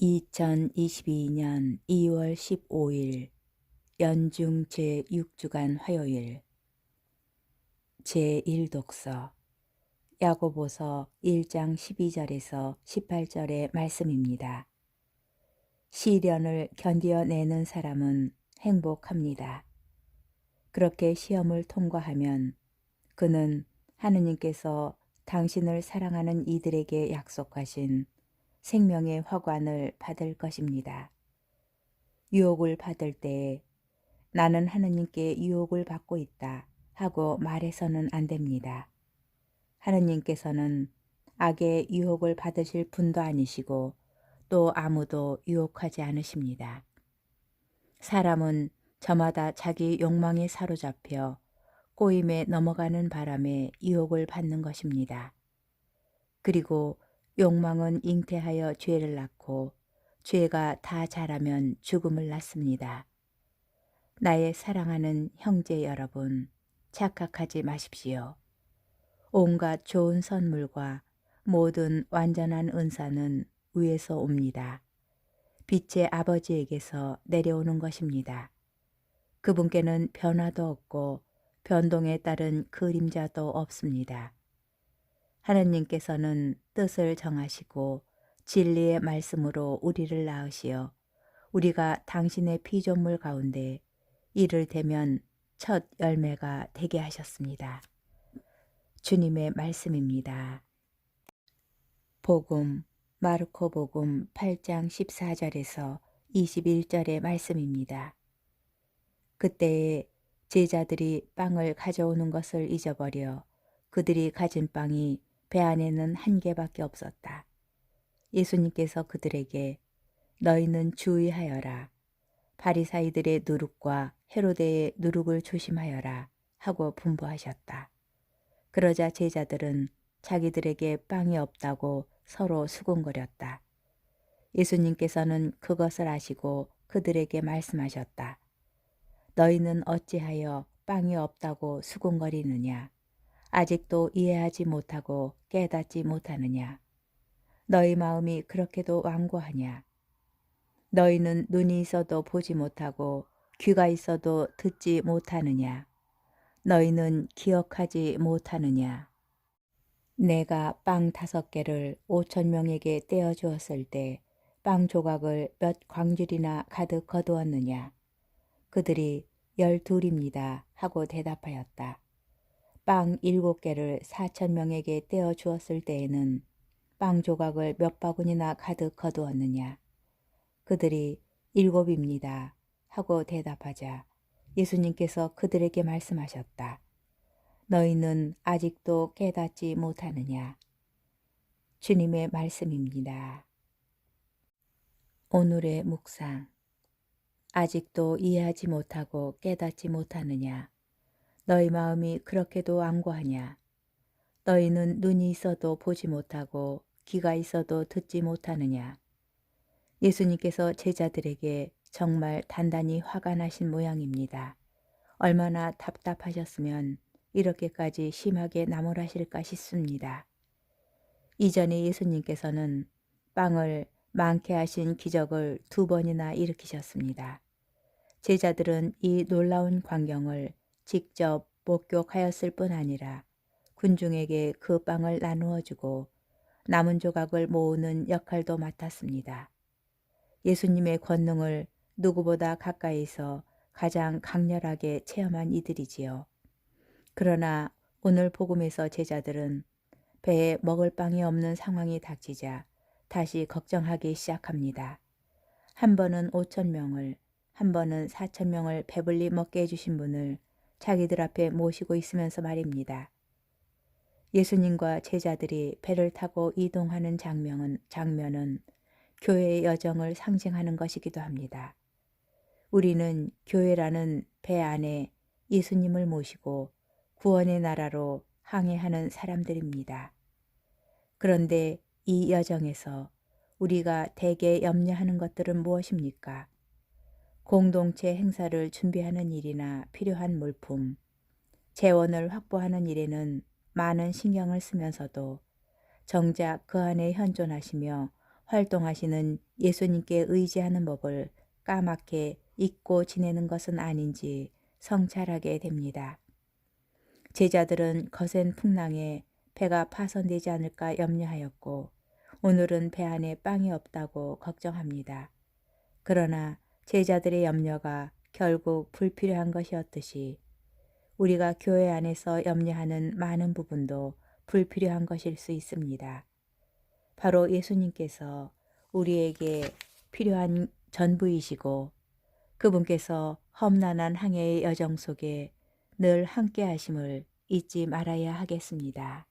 2022년 2월 15일 연중 제6주간 화요일 제1독서 야고보서 1장 12절에서 18절의 말씀입니다. 시련을 견디어내는 사람은 행복합니다. 그렇게 시험을 통과하면 그는 하느님께서 당신을 사랑하는 이들에게 약속하신 생명의 화관을 받을 것입니다. 유혹을 받을 때에 나는 하느님께 유혹을 받고 있다 하고 말해서는 안 됩니다. 하느님께서는 악의 유혹을 받으실 분도 아니시고 또 아무도 유혹하지 않으십니다. 사람은 저마다 자기 욕망에 사로잡혀 꼬임에 넘어가는 바람에 유혹을 받는 것입니다. 그리고 욕망은 잉태하여 죄를 낳고 죄가 다 자라면 죽음을 낳습니다. 나의 사랑하는 형제 여러분, 착각하지 마십시오. 온갖 좋은 선물과 모든 완전한 은사는 위에서 옵니다. 빛의 아버지에게서 내려오는 것입니다. 그분께는 변화도 없고 변동에 따른 그림자도 없습니다. 하나님께서는 뜻을 정하시고 진리의 말씀으로 우리를 낳으시어 우리가 당신의 피조물 가운데 이를 대면 첫 열매가 되게 하셨습니다. 주님의 말씀입니다. 복음 마르코 복음 8장 14절에서 21절의 말씀입니다. 그때에 제자들이 빵을 가져오는 것을 잊어버려 그들이 가진 빵이 배 안에는 한 개밖에 없었다. 예수님께서 그들에게 너희는 주의하여라. 바리사이들의 누룩과 헤로데의 누룩을 조심하여라 하고 분부하셨다. 그러자 제자들은 자기들에게 빵이 없다고 서로 수군거렸다. 예수님께서는 그것을 아시고 그들에게 말씀하셨다. 너희는 어찌하여 빵이 없다고 수군거리느냐? 아직도 이해하지 못하고 깨닫지 못하느냐? 너희 마음이 그렇게도 완고하냐? 너희는 눈이 있어도 보지 못하고 귀가 있어도 듣지 못하느냐? 너희는 기억하지 못하느냐? 내가 빵 다섯 개를 오천 명에게 떼어 주었을 때 빵 조각을 몇 광줄이나 가득 거두었느냐? 그들이 열둘입니다 하고 대답하였다. 빵 일곱 개를 사천 명에게 떼어 주었을 때에는 빵 조각을 몇 바구니나 가득 거두었느냐. 그들이 일곱입니다. 하고 대답하자 예수님께서 그들에게 말씀하셨다. 너희는 아직도 깨닫지 못하느냐. 주님의 말씀입니다. 오늘의 묵상. 아직도 이해하지 못하고 깨닫지 못하느냐. 너희 마음이 그렇게도 완고하냐? 너희는 눈이 있어도 보지 못하고 귀가 있어도 듣지 못하느냐? 예수님께서 제자들에게 정말 단단히 화가 나신 모양입니다. 얼마나 답답하셨으면 이렇게까지 심하게 나무라실까 싶습니다. 이전에 예수님께서는 빵을 많게 하신 기적을 두 번이나 일으키셨습니다. 제자들은 이 놀라운 광경을 직접 목격하였을 뿐 아니라 군중에게 그 빵을 나누어 주고 남은 조각을 모으는 역할도 맡았습니다. 예수님의 권능을 누구보다 가까이서 가장 강렬하게 체험한 이들이지요. 그러나 오늘 복음에서 제자들은 배에 먹을 빵이 없는 상황이 닥치자 다시 걱정하기 시작합니다. 한 번은 5천 명을, 한 번은 4천 명을 배불리 먹게 해주신 분을 자기들 앞에 모시고 있으면서 말입니다. 예수님과 제자들이 배를 타고 이동하는 장면은, 장면은 교회의 여정을 상징하는 것이기도 합니다. 우리는 교회라는 배 안에 예수님을 모시고 구원의 나라로 항해하는 사람들입니다. 그런데 이 여정에서 우리가 대개 염려하는 것들은 무엇입니까? 공동체 행사를 준비하는 일이나 필요한 물품, 재원을 확보하는 일에는 많은 신경을 쓰면서도 정작 그 안에 현존하시며 활동하시는 예수님께 의지하는 법을 까맣게 잊고 지내는 것은 아닌지 성찰하게 됩니다. 제자들은 거센 풍랑에 배가 파손되지 않을까 염려하였고 오늘은 배 안에 빵이 없다고 걱정합니다. 그러나 제자들의 염려가 결국 불필요한 것이었듯이 우리가 교회 안에서 염려하는 많은 부분도 불필요한 것일 수 있습니다. 바로 예수님께서 우리에게 필요한 전부이시고 그분께서 험난한 항해의 여정 속에 늘 함께 하심을 잊지 말아야 하겠습니다.